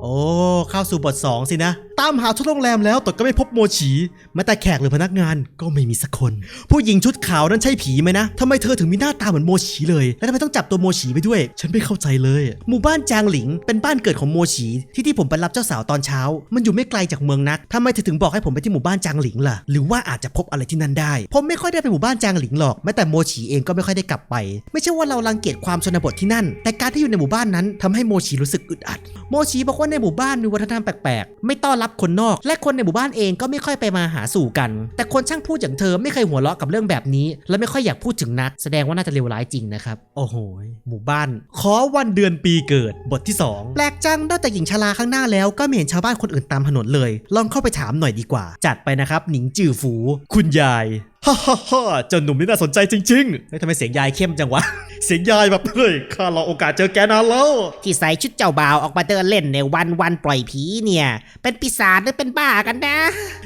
โอ้ เข้าสู่บท 2 สินะ ตามหาทุกโรงแรมแล้วแต่ก็ไม่พบโมชีแม้แต่แขกหรือพนักงานก็ไม่มีสักคน ผู้หญิงชุดขาวนั้นใช่ผีไหมนะทำไมเธอถึงมีหน้าตาเหมือนโมชีเลย และทำไมต้องจับตัวโมชีไปด้วย ฉันไม่เข้าใจเลย หมู่บ้านจางหลิงเป็นบ้านเกิดของโมชีที่ที่ผมไปรับเจ้าสาวตอนเช้า มันอยู่ไม่ไกลจากเมืองนักทำไมเธอถึงบอกให้ผมไปที่หมู่บ้านจางหลิงล่ะหรือว่าอาจจะพบอะไรที่นั่นได้ผมไม่ค่อยได้ไปหมู่บ้านจางหลิงหรอกแม้แต่โมชีเองก็ไม่ค่อยได้กลับไป ไม่ใช่ว่าเรารังเกียจความชนบทที่นั่น แต่การที่อยู่ในหมู่บ้านนั้นทำให้โมชีรู้สึกอึดอัด โมชีบอกว่าในหมู่บ้านมีวัฒนธรรมแปลกๆ ไม่ต้อนรับคนนอก และคนในหมู่บ้านเองก็ไม่ค่อยไปมาหาสู่กัน แต่คนช่างพูดอย่างเธอไม่เคยหัวเราะกับเรื่องแบบนี้ และไม่ค่อยอยากพูดถึงนัก แสดงว่าน่าจะเลวร้ายจริงนะครับ โอ้โห หมู่บ้าน ขอวันเดือนปีเกิด บทที่ 2 แปลกจังนอกจากหญิงชราข้างหน้าแล้วก็ไม่เห็นชาวบ้านคนอื่นตามถนนเลย ลองเข้าไปถามหน่อยดีกว่า จัดไปนะครับ หนิงจือฝู คุณยายฮ่าฮ่าฮ่าเจ้าหนุ่มนี่น่าสนใจจริงๆเฮ้ยทำไมเสียงยายเข้มจังวะ เสียงยายแบบเฮ้ยข้ารอโอกาสเจอแกนานแล้วที่ใส่ชุดเจ้าบ่าวออกมาเดินเล่นในวันวันปล่อยผีเนี่ย เป็นปีศาจหรือเป็นบ้ากันนะ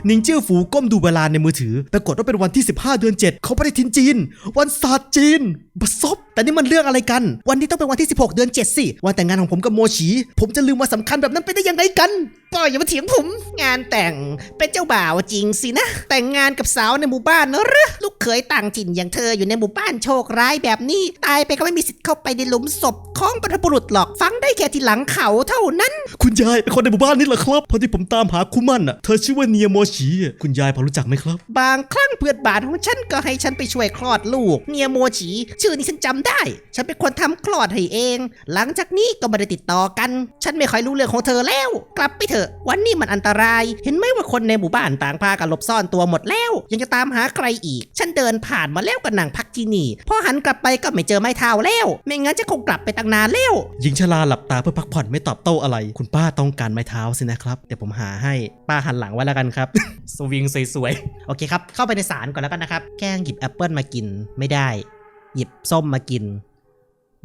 หนิงเจิ้อฝูก้มดูเวลาในมือถือ ปรากฏว่าเป็นวันที่ 15 เดือน 7 เขาปฏิทินจีน วันศาสตร์จีนบัสซบแต่นี่มันเรื่องอะไรกัน วันนี้ต้องเป็นวันที่ 16 เดือน 7 สิ วันแต่งงานของผมกับโมชี ผมจะลืมวันสำคัญแบบนั้นไปได้ยังไงกันก็อย่ามาเถียงผม งานแต่งเป็นเจ้าบ่าวจริงสินะ แต่งงานกับสาวในหมู่บ้านเนอะหรือลูกเขยต่างถิ่นอย่างเธออยู่ในหมู่บ้านโชคร้ายแบบนี้ ตายไปก็ไม่มีสิทธิ์เข้าไปในหลุมศพของบรรพบุรุษหรอกฟังได้แค่ที่หลังเขาเท่านั้น คุณยายเป็นคนในหมู่บ้านนี่เหรอครับพอที่ผมตามหาคู่มั่นอะเธอชื่อว่าเนียโมชีอะคุณยายพอรู้จักไหมครับ บางครั้งเพื่อนบ้านของฉันก็ให้ฉันไปช่วยคลอดลูกเนียโมฉีชื่อนี้ฉันจำได้ ฉันเป็นคนทำคลอดให้เอง หลังจากนี้ก็ไม่ได้ติดต่อกัน ฉันไม่ค่อยรู้เรื่องของเธอแล้ว กลับไปเถอะ วันนี้มันอันตราย เห็นไหมว่าคนในหมู่บ้านต่างพากันหลบซ่อนตัวหมดแล้ว ยังจะตามหาใครอีก ฉันเดินผ่านมาแล้วก็นั่งพักที่นี่พอหันกลับไปก็ไม่เจอไม้เท้าแล้ว ไม่งั้นจะคงกลับไปตั้งนานแล้วหญิงชราหลับตาเพื่อพักผ่อนไม่ตอบโต้อะไร คุณป้าต้องการไม้เท้าสินะครับเดี๋ยวผมหาให้ป้าหันหลังไว้แล้วกันครับ สวิงสวยๆโอเคครับเข้าไปในศาลก่อนแล้วกันนะครับแกล้งหยิบแอปเปิลมากินไม่ได้ หยิบส้มมากิน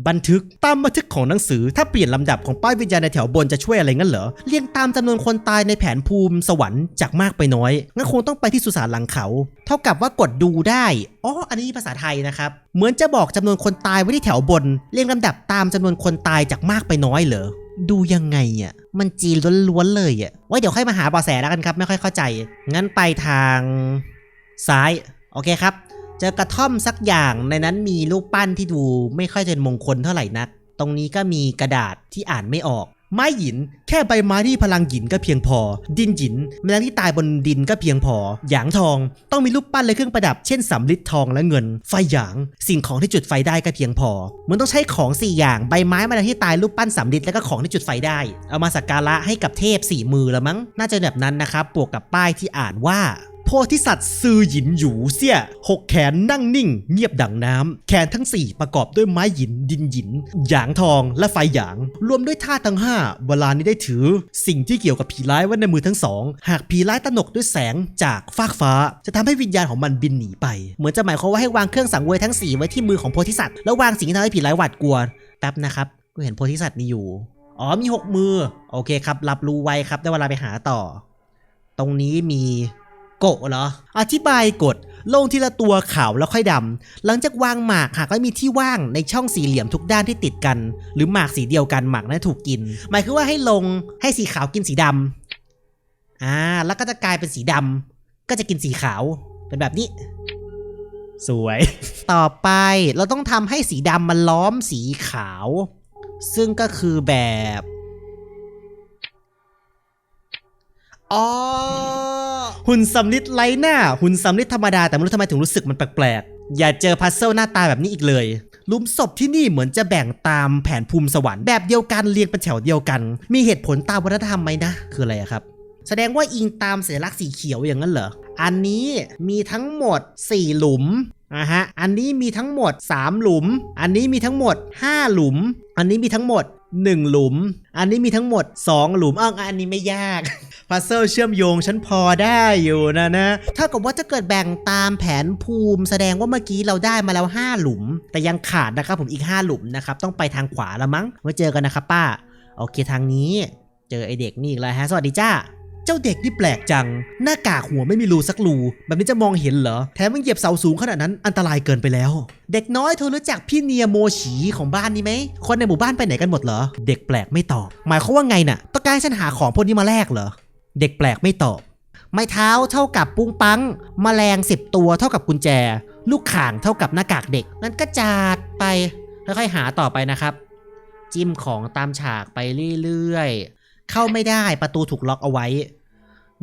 บันทึกตามบันทึกของหนังสือถ้าเปลี่ยนลำดับของป้ายวิญญาณในแถวบนจะช่วยอะไรงั้นเหรอเรียงตามจำนวนคนตายในแผนภูมิสวรรค์จากมากไปน้อยงั้นคงต้องไปที่สุสานหลังเขา เท่ากับว่ากดดูได้อ๋ออันนี้ภาษาไทยนะครับ เหมือนจะบอกจำนวนคนตายไว้ที่แถวบน เรียงลำดับตามจำนวนคนตายจากมากไปน้อยเหรอดูยังไงอะมันจีนล้วนๆเลยอะไว้เดี๋ยวค่อยมาหาบาะแสแล้วกันครับ ไม่ค่อยเข้าใจ งั้นไปทางซ้าย โอเคครับ เจอกระท่อมสักอย่างในนั้นมีรูปปั้นที่ดูไม่ค่อยจะเป็นมงคลเท่าไหร่นัก ตรงนี้ก็มีกระดาษที่อ่านไม่ออก ไม้หยิน แค่ใบไม้ที่พลังหยินก็เพียงพอ ดินหยินแมลงที่ตายบนดินก็เพียงพอ หยางทอง ต้องมีรูปปั้นและเครื่องประดับ เช่นสำลิดทองและเงิน ไฟหยาง สิ่งของที่จุดไฟได้ก็เพียงพอ มันต้องใช้ของสี่อย่าง ใบไม้แมลงที่ตายรูปปั้นสำลิดและก็ของที่จุดไฟได้ เอามาสักการะให้กับเทพสี่มือละมั้ง น่าจะแบบนั้นนะครับ บวกกับป้ายที่อ่านว่า โพธิสัตว์ซือหยินหยูเสี่ยหกแขนนั่งนิ่ง เงียบดังน้ำแขนทั้ง 4 ประกอบด้วยไม้หยินดินหยิน หยางทองและไฟหยาง รวมด้วยท่าทั้ง 5 เวลานี้ได้ถือ สิ่งที่เกี่ยวกับผีร้ายไว้ในมือทั้งสองหากผีร้ายตระหนกด้วยแสงจากฟากฟ้า จะทำให้วิญญาณของมันบินหนีไป เหมือนจะหมายความว่าให้วางเครื่องสังเวยทั้ง4ไว้ที่มือของโพธิสัตว์แล้ววางสิ่งที่ทำให้ผีร้ายหวาดกลัวแป๊บนะครับกูเห็นโพธิสัตว์นี้อยู่ อ๋อมีหกมือ โอเคครับ รับรู้ไว้ครับ ได้เวลาไปหาต่อ ตรงนี้มี โกะเหรอ อธิบายกฎลงทีละตัวขาวแล้วค่อยดำ หลังจากวางหมากหากไม่มีที่ว่างในช่องสี่เหลี่ยมทุกด้านที่ติดกัน หรือหมากสีเดียวกันหมากนั้นถูกกิน หมายคือว่าให้ลงให้สีขาวกินสีดำอ่าแล้วก็จะกลายเป็นสีดำก็จะกินสีขาวเป็นแบบนี้ สวย ต่อไปเราต้องทำให้สีดำมันล้อมสีขาว ซึ่งก็คือแบบอ๋อ หุ่นสำลิดไร้หน้า หุ่นสำลิดธรรมดาแต่ไม่รู้ทำไมถึงรู้สึกมันแปลกๆ อย่าเจอพัซเซิลหน้าตาแบบนี้อีกเลยหลุมศพที่นี่เหมือนจะแบ่งตามแผนภูมิสวรรค์แบบเดียวกันเรียงเป็นแถวเดียวกัน มีเหตุผลตามวัฒนธรรมไหมนะ คืออะไรครับ แสดงว่าอิงตามสัญลักษณ์สีเขียวอย่างนั้นเหรอ อันนี้มีทั้งหมด 4 หลุมอะฮะ อันนี้มีทั้งหมด 3 หลุม อันนี้มีทั้งหมด 5 หลุม อันนี้มีทั้งหมด 1 หลุม อันนี้มีทั้งหมด 2 หลุมอ้าวอันนี้ไม่ยาก พัซเซิลเชื่อมโยงฉันพอได้อยู่นะนะ ถ้ากับว่าถ้าเกิดแบ่งตามแผนภูมิ แสดงว่าเมื่อกี้เราได้มาแล้ว 5 หลุม แต่ยังขาดนะครับผมอีก 5 หลุมนะครับ ต้องไปทางขวาละมั้งไว้เจอกันนะครับป้า โอเคทางนี้ เจอไอเด็กนี่อีกแล้วฮะ สวัสดีจ้า เจ้าเด็กนี่แปลกจัง หน้ากากหัวไม่มีรูสักรู แบบนี้จะมองเห็นเหรอ แถมมันเหยียบเสาสูงขนาดนั้นอันตรายเกินไปแล้ว เด็กน้อยเธอรู้จักพี่เนียโมฉีของบ้านนี้ไหม คนในหมู่บ้านไปไหนกันหมดเหรอ เด็กแปลกไม่ตอบ หมายความว่าไงน่ะ ต้องการให้ฉันหาของพวกนี้มาแลกเหรอ เด็กแปลกไม่ตอบ ไม้เท้าเท่ากับปุ้งปังแมลงสิบตัวเท่ากับกุญแจ ลูกข่างเท่ากับหน้ากากเด็ก นั้นก็จัดไป ค่อยๆหาต่อไปนะครับ จิ้มของตามฉากไปเรื่อยๆ เข้าไม่ได้ประตูถูกล็อกเอาไว้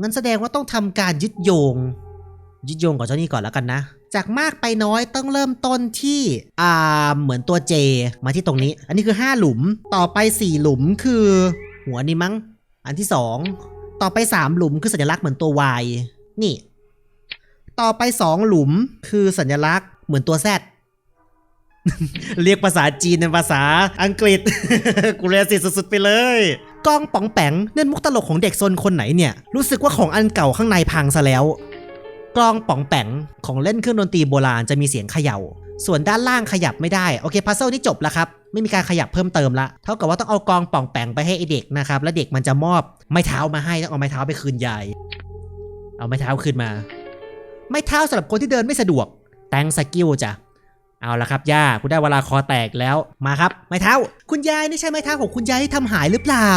งั้นแสดงว่าต้องทำการยึดโยง ยึดโยงกับเจ้านี่ก่อนแล้วกันนะ จากมากไปน้อยต้องเริ่มต้นที่อ่าเหมือนตัว J มาที่ตรงนี้ อันนี้คือ 5 หลุมต่อไป 4 หลุมคือ หัวนี้มั้ง อันที่ 2 ต่อไป 3 หลุมคือสัญลักษณ์เหมือนตัว Y นี่ ต่อไป 2 หลุมคือสัญลักษณ์เหมือนตัว Z เรียกภาษาจีนเป็นภาษาอังกฤษ กูเรียนสิสุดๆไปเลย กล้องป๋องแปงเล่นมุกตลกของเด็กซนคนไหนเนี่ย รู้สึกว่าของอันเก่าข้างในพังซะแล้ว กล้องป๋องแปงของเล่นเครื่องดนตรีโบราณจะมีเสียงเขย่า ส่วนด้านล่างขยับไม่ได้ โอเคพัซเซิลนี่จบแล้วครับ ไม่มีการขยับเพิ่มเติมละ เท่ากับว่าต้องเอากองป่องแปงไปให้ไอเด็กนะครับ แล้วเด็กมันจะมอบไม้เท้ามาให้ ต้องเอาไม้เท้าไปคืนยาย เอาไม้เท้าคืนมา ไม้เท้าสำหรับคนที่เดินไม่สะดวก แตงสกิลจ้ะ เอาละครับย่าคุณได้เวลาคอแตกแล้ว มาครับ ไม้เท้าคุณยายนี่ใช่ไม้เท้าของคุณยายที่ทำหายหรือเปล่า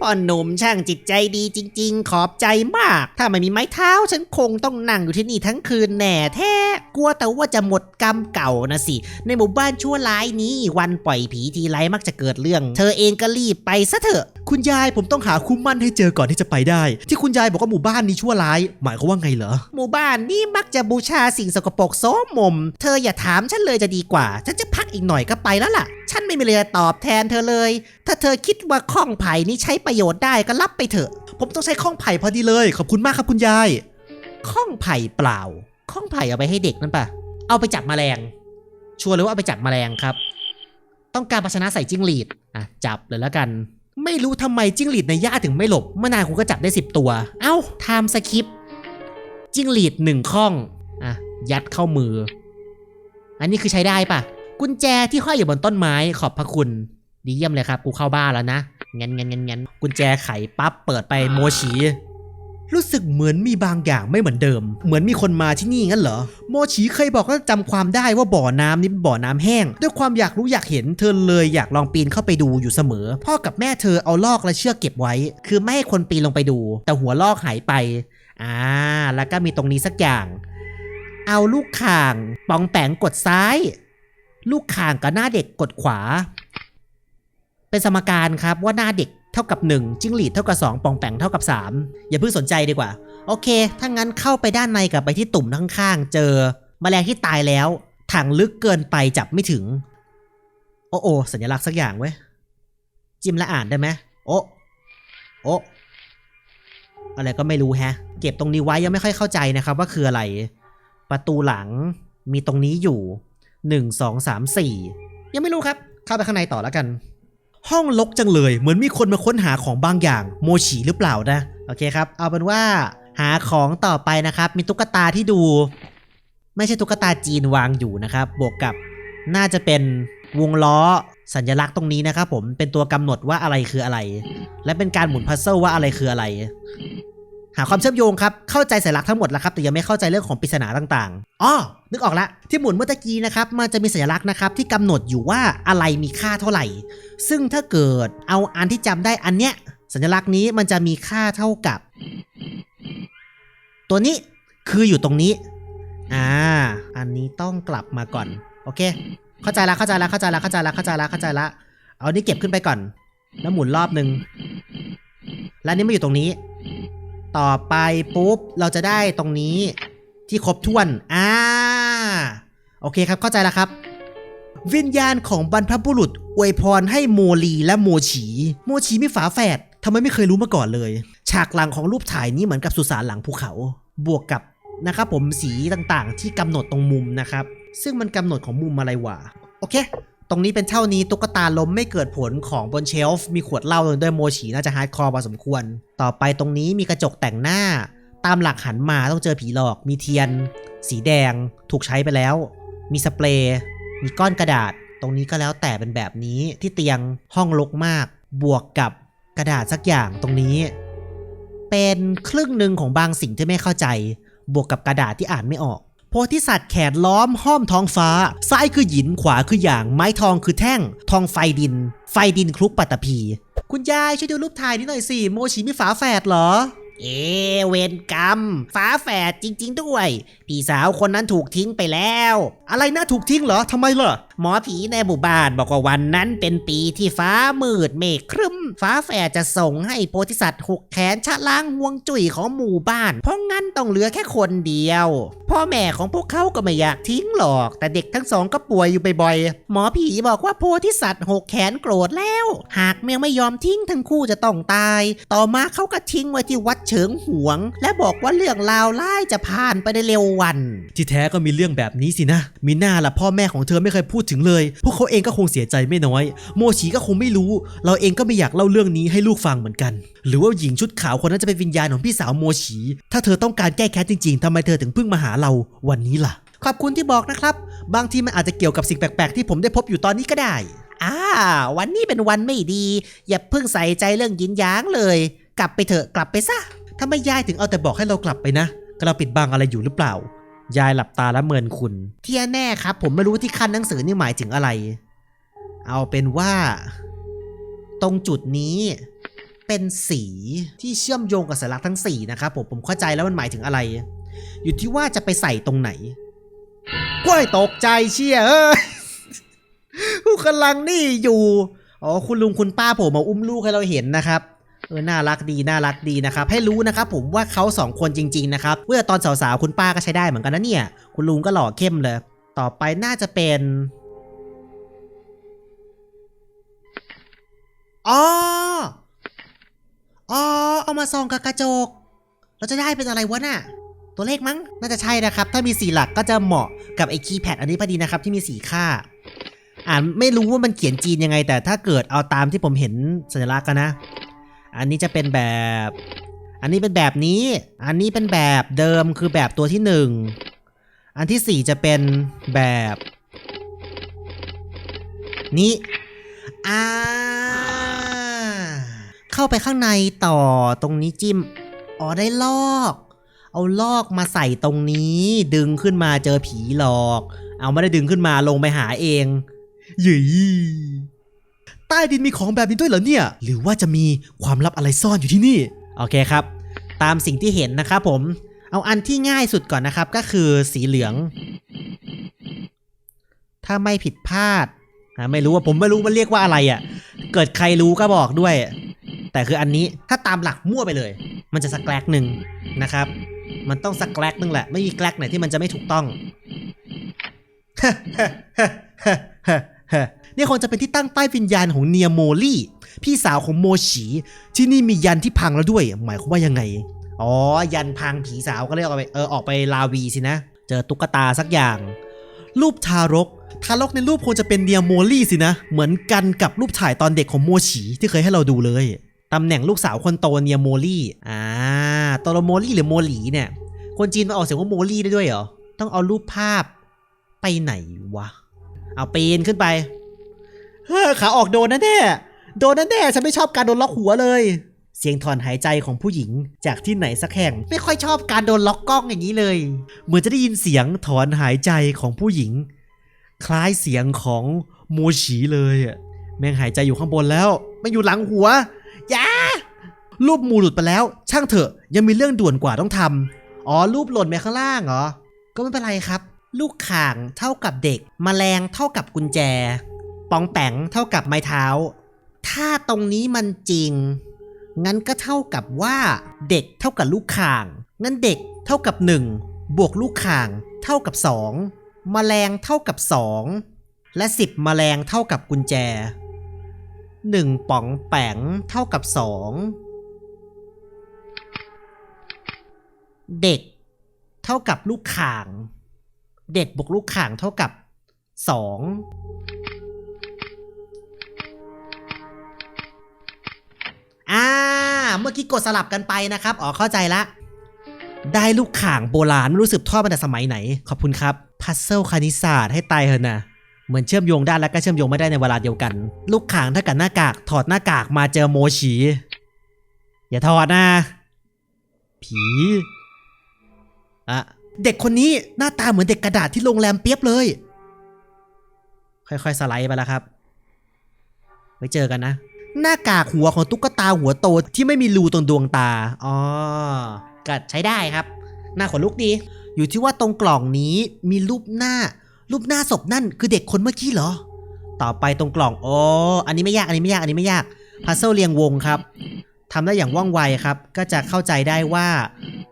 พ่อหนุ่มช่างจิตใจดีจริง ๆ ขอบใจมาก ถ้าไม่มีไม้เท้าฉันคงต้องนั่งอยู่ที่นี่ทั้งคืนแน่แท้ กลัวแต่ว่าจะหมดกรรมเก่านะสิ ในหมู่บ้านชั่วร้ายนี้ วันปล่อยผีทีไรมักจะเกิดเรื่อง เธอเองก็รีบไปซะเถอะ คุณยายผมต้องหาคุ้มมั่นให้เจอก่อนที่จะไปได้ ที่คุณยายบอกว่าหมู่บ้านนี้ชั่วร้าย หมายความว่าไงเหรอ หมู่บ้านนี้มักจะบูชาสิ่งสกปรกโสมม เธออย่าถามฉันเลยจะดีกว่า ฉันจะพักอีกหน่อยก็ไปแล้วล่ะ ฉันไม่มีเลยตอบแทนเธอเลย ถ้าเธอคิดว่าข้องไผ่นี้ใช้ประโยชน์ได้ก็รับไปเถอะ ผมต้องใช้ข้องไผ่พอดีเลย ขอบคุณมากครับคุณยาย ข้องไผ่เปล่า ข้องไผ่เอาไปให้เด็กนั่นปะเอาไปจับแมลง ชัวร์เลยว่าเอาไปจับแมลงครับ ต้องการภาชนะใส่จิ้งหรีด อะ จับเลยแล้วกัน ไม่รู้ทำไมจิ้งหรีดในหญ้าถึงไม่หลบ เมื่อนานคุณก็จับได้ 10 ตัว เอ้าไทม์สคริปจิ้งหรีดหนึ่งข้อง อะ ยัดเข้ามือ อันนี้คือใช้ได้ปะกุญแจที่ห้อยอยู่บนต้นไม้ขอบพระคุณ ดีเยี่ยมเลยครับ กูเข้าบ้านแล้วนะงั้นงั้นงั้นงั้นกุญแจไขปั๊บเปิดไปโมชีรู้สึกเหมือนมีบางอย่างไม่เหมือนเดิม เหมือนมีคนมาที่นี่งั้นเหรอ โมชีเคยบอกว่าจำความได้ว่าบ่อน้ำนี้เป็นบ่อน้ำแห้ง ด้วยความอยากรู้อยากเห็นเธอเลยอยากลองปีนเข้าไปดูอยู่เสมอ พ่อกับแม่เธอเอาลอกและเชือกเก็บไว้ คือไม่ให้คนปีนลงไปดู แต่หัวลอกหายไป อ่า แล้วก็มีตรงนี้สักอย่าง เอาลูกข่าง ปองแปงกดซ้าย ลูกข่างกับหน้าเด็กกดขวา เป็นสมการครับว่าหน้าเด็กเท่ากับ 1 จิ้งหรีดเท่ากับ 2 ปองแปงเท่ากับ 3 อย่าเพิ่งสนใจดีกว่า โอเค ถ้างั้นเข้าไปด้านในกับไปที่ตุ่มข้างๆ เจอมแมลงที่ตายแล้ว ถังลึกเกินไปจับไม่ถึง โอ้โอสัญลักษณ์สักอย่างเว้ย จิ้มและอ่านได้ไหมโอ้โอ้อะไรก็ไม่รู้แฮะ เก็บตรงนี้ไว้ยังไม่ค่อยเข้าใจนะครับ ว่าคืออะไร ประตูหลังมีตรงนี้อยู่หนึ่งสองสามสี่ยังไม่รู้ครับ เข้าไปข้างในต่อแล้วกัน ห้องลกจังเลย เหมือนมีคนมาค้นหาของบางอย่าง โมชีหรือเปล่านะ โอเคครับ เอาเป็นว่าหาของต่อไปนะครับ มีตุ๊กตาที่ดู ไม่ใช่ตุ๊กตาจีนวางอยู่นะครับ บวกกับน่าจะเป็นวงล้อสัญลักษณ์ตรงนี้นะครับผมเป็นตัวกำหนดว่าอะไรคืออะไร และเป็นการหมุนพัซเซิลว่าอะไรคืออะไร หาความเชื่อมโยงครับ เข้าใจสัญลักษณ์ทั้งหมดแล้วครับ แต่ยังไม่เข้าใจเรื่องของปริศนาต่างๆอ๋อนึกออกละที่หมุนเมื่อตะกี้นะครับ มันจะมีสัญลักษณ์นะครับที่กำหนดอยู่ว่าอะไรมีค่าเท่าไหร่ ซึ่งถ้าเกิดเอาอันที่จำได้อันเนี้ย สัญลักษณ์นี้มันจะมีค่าเท่ากับ ตัวนี้คืออยู่ตรงนี้ อ่า อันนี้ต้องกลับมาก่อน โอเค เข้าใจละเข้าใจละเข้าใจละเข้าใจละเข้าใจละเข้าใจละ เอานี่เก็บขึ้นไปก่อน แล้วหมุนรอบหนึ่งแล้วนนี่มาอยู่ตรงนี้ ต่อไปปุ๊บ เราจะได้ตรงนี้ที่ครบถ้วน อ่า โอเคครับเข้าใจแล้วครับ วิญญาณของบรรพบุรุษอวยพรให้โมลีและโมฉี โมฉีมีฝาแฝดทำไมไม่เคยรู้มาก่อนเลย ฉากหลังของรูปถ่ายนี้เหมือนกับสุสานหลังภูเขา บวกกับนะครับผมสีต่างๆ ที่กำหนดตรงมุมนะครับ ซึ่งมันกำหนดของมุมอะไรวะ โอเค ตรงนี้เป็นเท่านี้ตุ๊กตาล้มไม่เกิดผลของบนเชลฟ์มีขวดเหล้าด้วยโมฉีน่าจะฮาร์ดคอร์พอสมควร ต่อไปตรงนี้มีกระจกแต่งหน้า ตามหลักหันมาต้องเจอผีหลอก มีเทียน สีแดง ถูกใช้ไปแล้ว มีสเปรย์ มีก้อนกระดาษ ตรงนี้ก็แล้วแต่เป็นแบบนี้ที่เตียงห้องรกมาก บวกกับกระดาษสักอย่างตรงนี้ เป็นครึ่งหนึ่งของบางสิ่งที่ไม่เข้าใจ บวกกับกระดาษที่อ่านไม่ออก โพธิสัตว์แขนล้อมห้อมท้องฟ้า ซ้ายคือหยินขวาคืออย่าง ไม้ทองคือแท่ง ทองไฟดิน ไฟดินคลุกปัตตภี คุณยายช่วยดูรูปถ่ายนี้หน่อยสิ โมชิมีฝาแฝดเหรอ เอเวนกรรม ฝาแฝดจริง ๆ ด้วย พี่สาวคนนั้นถูกทิ้งไปแล้ว อะไรนะถูกทิ้งเหรอทำไมล่ะ หมอผีในหมู่บ้านบอกว่าวันนั้นเป็นปีที่ฟ้ามืดเมฆครึ้ม ฟ้าแฝดจะส่งให้โพธิสัตว์หกแขนชะล้างห่วงจุ้ยของหมู่บ้าน เพราะงั้นต้องเหลือแค่คนเดียว พ่อแม่ของพวกเขาก็ไม่อยากทิ้งหรอก แต่เด็กทั้งสองก็ป่วยอยู่บ่อยๆหมอผีบอกว่าโพธิสัตว์หกแขนโกรธแล้ว หากเมียไม่ยอมทิ้งทั้งคู่จะต้องตาย ต่อมาเขาก็ทิ้งไว้ที่วัดเฉิงหวง และบอกว่าเรื่องราวร้ายจะผ่านไปในเร็ววัน ที่แท้ก็มีเรื่องแบบนี้สินะ มีหน้าละพ่อแม่ของเธอไม่เคยพูดถึงเลย พวกเขาเองก็คงเสียใจไม่น้อย โมชีก็คงไม่รู้ เราเองก็ไม่อยากเล่าเรื่องนี้ให้ลูกฟังเหมือนกัน หรือว่าหญิงชุดขาวคนนั้นจะเป็นวิญญาณของพี่สาวโมชี ถ้าเธอต้องการแก้แค้นจริงๆทำไมเธอถึงเพิ่งมาหาเราวันนี้ล่ะ ขอบคุณที่บอกนะครับ บางทีมันอาจจะเกี่ยวกับสิ่งแปลกๆ ที่ผมได้พบอยู่ตอนนี้ก็ได้อ่าวันนี้เป็นวันไม่ดี อย่าเพิ่งใส่ใจเรื่องยินยางเลย กลับไปเถอะกลับไปซะถ้าไม่ยายถึงเอาแต่บอกให้เรากลับไปนะ ก็เราปิดบังอะไรอยู่หรือเปล่า ยายหลับตาแล้วเมินคุณ เที่ยแน่ครับ ผมไม่รู้ที่ขั้นหนังสือนี่หมายถึงอะไร เอาเป็นว่า ตรงจุดนี้เป็นสีที่เชื่อมโยงกับสัญลักษณ์ทั้งสี่นะครับผมผมเข้าใจแล้วมันหมายถึงอะไร อยู่ที่ว่าจะไปใส่ตรงไหนกล้วยตกใจเชี่ยเอ้ยผู้กำลังนี่อยู่อ๋อคุณลุงคุณป้าผมมาอุ้มลูกให้เราเห็นนะครับ เออน่ารักดีน่ารักดีนะครับให้รู้นะครับผมว่าเขาสองคนจริงๆนะครับเมื่อตอนสาวๆคุณป้าก็ใช้ได้เหมือนกันนะเนี่ย คุณลุงก็หล่อเข้มเลย ต่อไปน่าจะเป็นอ๋ออ๋อเอามาส่องกับกระจก เราจะได้เป็นอะไรวะน่ะ ตัวเลขมั้ง น่าจะใช่นะครับ ถ้ามีสีหลักก็จะเหมาะกับไอ้คีย์แพดอันนี้พอดีนะครับ ที่มีสีค่า อ่านไม่รู้ว่ามันเขียนจีนยังไง แต่ถ้าเกิดเอาตามที่ผมเห็นสัญลักษณ์กันนะ อันนี้จะเป็นแบบ อันนี้เป็นแบบนี้ อันนี้เป็นแบบเดิมคือแบบตัวที่หนึ่ง อันที่สี่จะเป็นแบบ นี้อ่าเข้าไปข้างในต่อตรงนี้จิ้ม อ๋อได้ลอก เอาลอกมาใส่ตรงนี้ ดึงขึ้นมาเจอผีหลอก เอาไม่ได้ดึงขึ้นมาลงไปหาเองยี่ ใต้ดินมีของแบบนี้ด้วยเหรอเนี่ย หรือว่าจะมีความลับอะไรซ่อนอยู่ที่นี่ โอเคครับ ตามสิ่งที่เห็นนะครับผม เอาอันที่ง่ายสุดก่อนนะครับ ก็คือสีเหลือง ถ้าไม่ผิดพลาดไม่รู้ว่าผมไม่รู้มันเรียกว่าอะไรอะ่ะ เกิดใครรู้ก็บอกด้วย แต่คืออันนี้ถ้าตามหลักมั่วไปเลย มันจะสักแกลกหนึ่งนะครับ มันต้องสักแกลกหนึ่งแหละ ไม่มีแกลกไหนที่มันจะไม่ถูกต้อง นี่คงจะเป็นที่ตั้งใต้วิญญาณของเนียโมลี่ พี่สาวของโมชีที่นี่มียันที่พังแล้วด้วย หมายความว่ายังไง อ๋อ ยันพังผีสาวก็เลยออกไปเออออกไปลาวีสินะ เจอตุ๊กตาสักอย่าง รูปทารก ทารกในรูปคงจะเป็นเนียโมลี่สินะ เหมือนกันกับรูปถ่ายตอนเด็กของโมชีที่เคยให้เราดูเลยตำแหน่งลูกสาวคนโตเนียโมลี่อ่าตโลโมลี่หรือโมหลีเนี่ย คนจีนมาออกเสียงว่าโมลี่ได้ด้วยเหรอ ต้องเอารูปภาพไปไหนวะ เอาปีนขึ้นไป เฮ้อขาออกโดนนะแน่โดนนะแน่ฉันไม่ชอบการโดนล็อกหัวเลย เสียงถอนหายใจของผู้หญิงจากที่ไหนสักแห่ง ไม่ค่อยชอบการโดนล็อกกล้องอย่างนี้เลย เหมือนจะได้ยินเสียงถอนหายใจของผู้หญิง คล้ายเสียงของโมชีเลยอะแม่งหายใจอยู่ข้างบนแล้วไม่อยู่หลังหัวอย่ารูปมูหลุดไปแล้ว ช่างเถอะ ยังมีเรื่องด่วนกว่าต้องทำอ๋อรูปหล่นไปข้างล่างเหรอก็ไม่เป็นไรครับ ลูกข่างเท่ากับเด็กมแมลงเท่ากับกุญแจ ปองแปงเท่ากับไม้เท้า ถ้าตรงนี้มันจริง งั้นก็เท่ากับว่า เด็กเท่ากับลูกข่าง งั้นเด็กเท่ากับ 1 บวกลูกข่าง เท่ากับ 2 แมลงเท่ากับ 2 และ 10 แมลงเท่ากับกุญแจ 1 ป๋องแปงเท่ากับ 2 เด็กเท่ากับลูกข่าง เด็กบวกลูกข่างเท่ากับ 2 เมื่อกี้กดสลับกันไปนะครับ อ๋อเข้าใจละ ได้ลูกข่างโบราณไม่รู้สืบทอดมาแต่สมัยไหน ขอบคุณครับ พัซเซิลคณิตศาสตร์ให้ตายเถอะนะเหมือนเชื่อมโยงได้แล้วก็เชื่อมโยงไม่ได้ในเวลาเดียวกัน ลูกข่างเท่ากับหน้ากาก ถอดหน้ากากมาเจอโมชี อย่าถอดนะ ผีอะเด็กคนนี้หน้าตาเหมือนเด็กกระดาษที่โรงแรมเปียบเลย ค่อยๆสไลด์ไปแล้วครับ ไว้เจอกันนะ หน้ากากหัวของตุ๊กตาหัวโตที่ไม่มีรูตรงดวงตา อ๋อ ก็ใช้ได้ครับ หน้าขนลุกดี อยู่ที่ว่าตรงกล่องนี้มีรูปหน้า รูปหน้าศพนั่นคือเด็กคนเมื่อกี้เหรอ ต่อไปตรงกล่องโอ้อันนี้ไม่ยาก อันนี้ไม่ยาก อันนี้ไม่ยาก พัซเซิลเรียงวงครับทำได้อย่างว่องไวครับ ก็จะเข้าใจได้ว่า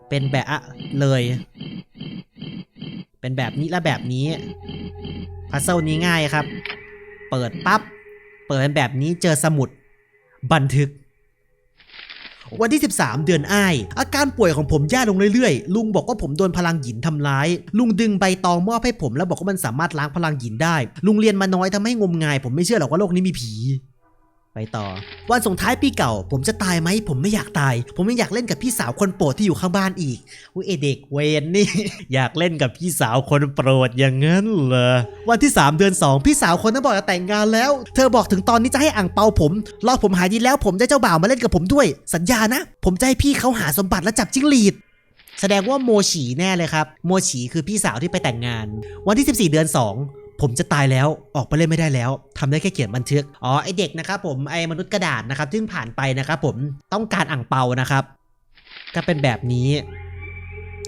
เป็นแบบอะเลย เป็นแบบนี้และแบบนี้ พัซเซิลนี้ง่ายครับ เปิดปั๊บ เปิดเป็นแบบนี้เจอสมุด บันทึก วันที่ 13 เดือนอ้าย อาการป่วยของผมแย่ลงเรื่อยๆ ลุงบอกว่าผมโดนพลังหยินทำร้าย ลุงดึงใบตองมอบให้ผมแล้วบอกว่ามันสามารถล้างพลังหยินได้ ลุงเรียนมาน้อยทำให้งมงาย ผมไม่เชื่อหรอกว่าโลกนี้มีผี ไปต่อ วันส่งท้ายปีเก่า ผมจะตายไหมผมไม่อยากตาย ผมยังอยากเล่นกับพี่สาวคนโปรดที่อยู่ข้างบ้านอีกอุ้ยไอเด็กเวนนี่ อยากเล่นกับพี่สาวคนโปรดอย่างนั้นเหรอวันที่ 3 เดือน 2 พี่สาวคนนั้นบอกจะแต่งงานแล้ว เธอบอกถึงตอนนี้จะให้อ่างเปาผมรอผมหายดีแล้วผมได้เจ้าบ่าวมาเล่นกับผมด้วย สัญญานะ ผมจะให้พี่เขาหาสมบัติและจับจิ้งหรีดแสดงว่าโมฉีแน่เลยครับ โมฉีคือพี่สาวที่ไปแต่งงาน วันที่ 14 เดือน 2 ผมจะตายแล้วออกไปเล่นไม่ได้แล้วทำได้แค่เขียนบันทึกอ๋อไอเด็กนะครับผมไอมนุษย์กระดาษนะครับซึ่งผ่านไปนะครับผมต้องการอ่างเปานะครับ ก็เป็นแบบนี้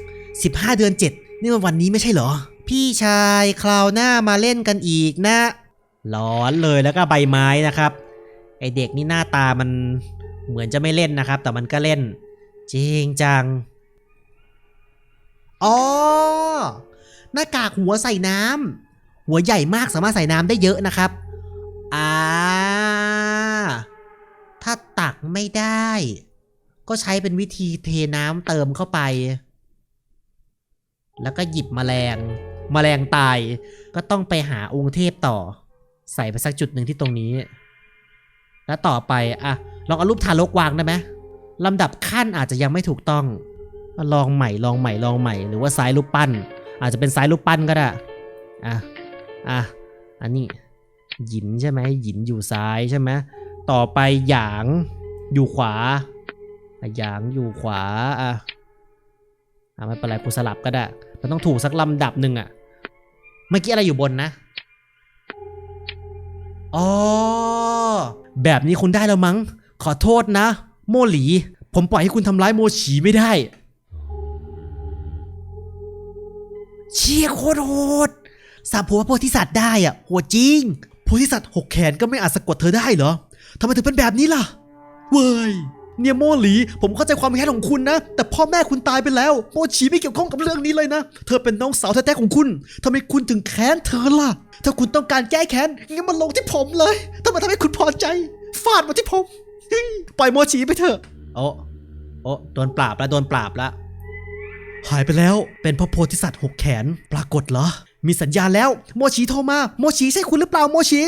15 เดือน 7 นี่มันวันนี้ไม่ใช่เหรอ พี่ชายคราวหน้ามาเล่นกันอีกนะร้อนเลยแล้วก็ใบไม้นะครับไอเด็กนี่หน้าตามันเหมือนจะไม่เล่นนะครับ แต่มันก็เล่น จริงจังอ๋อหน้ากากหัวใส่น้ำ หัวใหญ่มากสามารถใส่น้ำได้เยอะนะครับ อ่า ถ้าตักไม่ได้ ก็ใช้เป็นวิธีเทน้ำเติมเข้าไป แล้วก็หยิบแมลงแมลงตาย ก็ต้องไปหาองค์เทพต่อ ใส่ไปสักจุดหนึ่งที่ตรงนี้ แล้วต่อไปอะลองเอารูปทารกวางได้ไหมลำดับขั้นอาจจะยังไม่ถูกต้อง ลองใหม่ลองใหม่ลองใหม่ หรือว่าซ้ายรูปปั้น อาจจะเป็นซ้ายรูปปั้นก็ได้ อะ อะ อันนี้ หยินใช่ไหมหยินอยู่ซ้ายใช่ไหมต่อไปหยางอยู่ขวาหยางอยู่ขวา อะอะไม่เป็นไรกูสลับก็ได้ มันต้องถูกสักลำดับหนึ่งอะ เมื่อกี้อะไรอยู่บนนะ อ๋อ แบบนี้คุณได้แล้วมั้ง ขอโทษนะ โมหลี ผมปล่อยให้คุณทำร้ายโมฉีไม่ได้ เชี่ยโคตรโหด สาบหัวโพธิสัตว์ได้อะโหดจริงโพธิสัตว์หกแขนก็ไม่อาจสะกดเธอได้เหรอทำไมถึงเป็นแบบนี้ล่ะ เว้ยเนี่ยโมหลี ผมเข้าใจความแค้นของคุณนะ แต่พ่อแม่คุณตายไปแล้ว โมชีไม่เกี่ยวข้องกับเรื่องนี้เลยนะ เธอเป็นน้องสาวแท้ๆของคุณทำไมคุณถึงแค้นเธอล่ะ ถ้าคุณต้องการแก้แค้นงั้นมันลงที่ผมเลยถ้ามันทำให้คุณพอใจ ฟาดมาที่ผม ปล่อยโมชีไปเถอะโอ้โอ้โดนปราบแล้วโดนปราบแล้วหายไปแล้วเป็นพระโพธิสัตว์หกแขนปรากฏเหรอ มีสัญญาณแล้ว โมชีโทรมา โมชีใช่คุณหรือเปล่าโมชี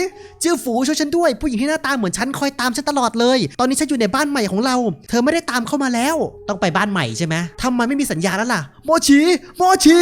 จื้อฝูช่วยฉันด้วย ผู้หญิงที่หน้าตาเหมือนฉันคอยตามฉันตลอดเลย ตอนนี้ฉันอยู่ในบ้านใหม่ของเรา เธอไม่ได้ตามเข้ามาแล้ว ต้องไปบ้านใหม่ใช่ไหมทำไมไม่มีสัญญาณแล้วล่ะ โมชี โมชี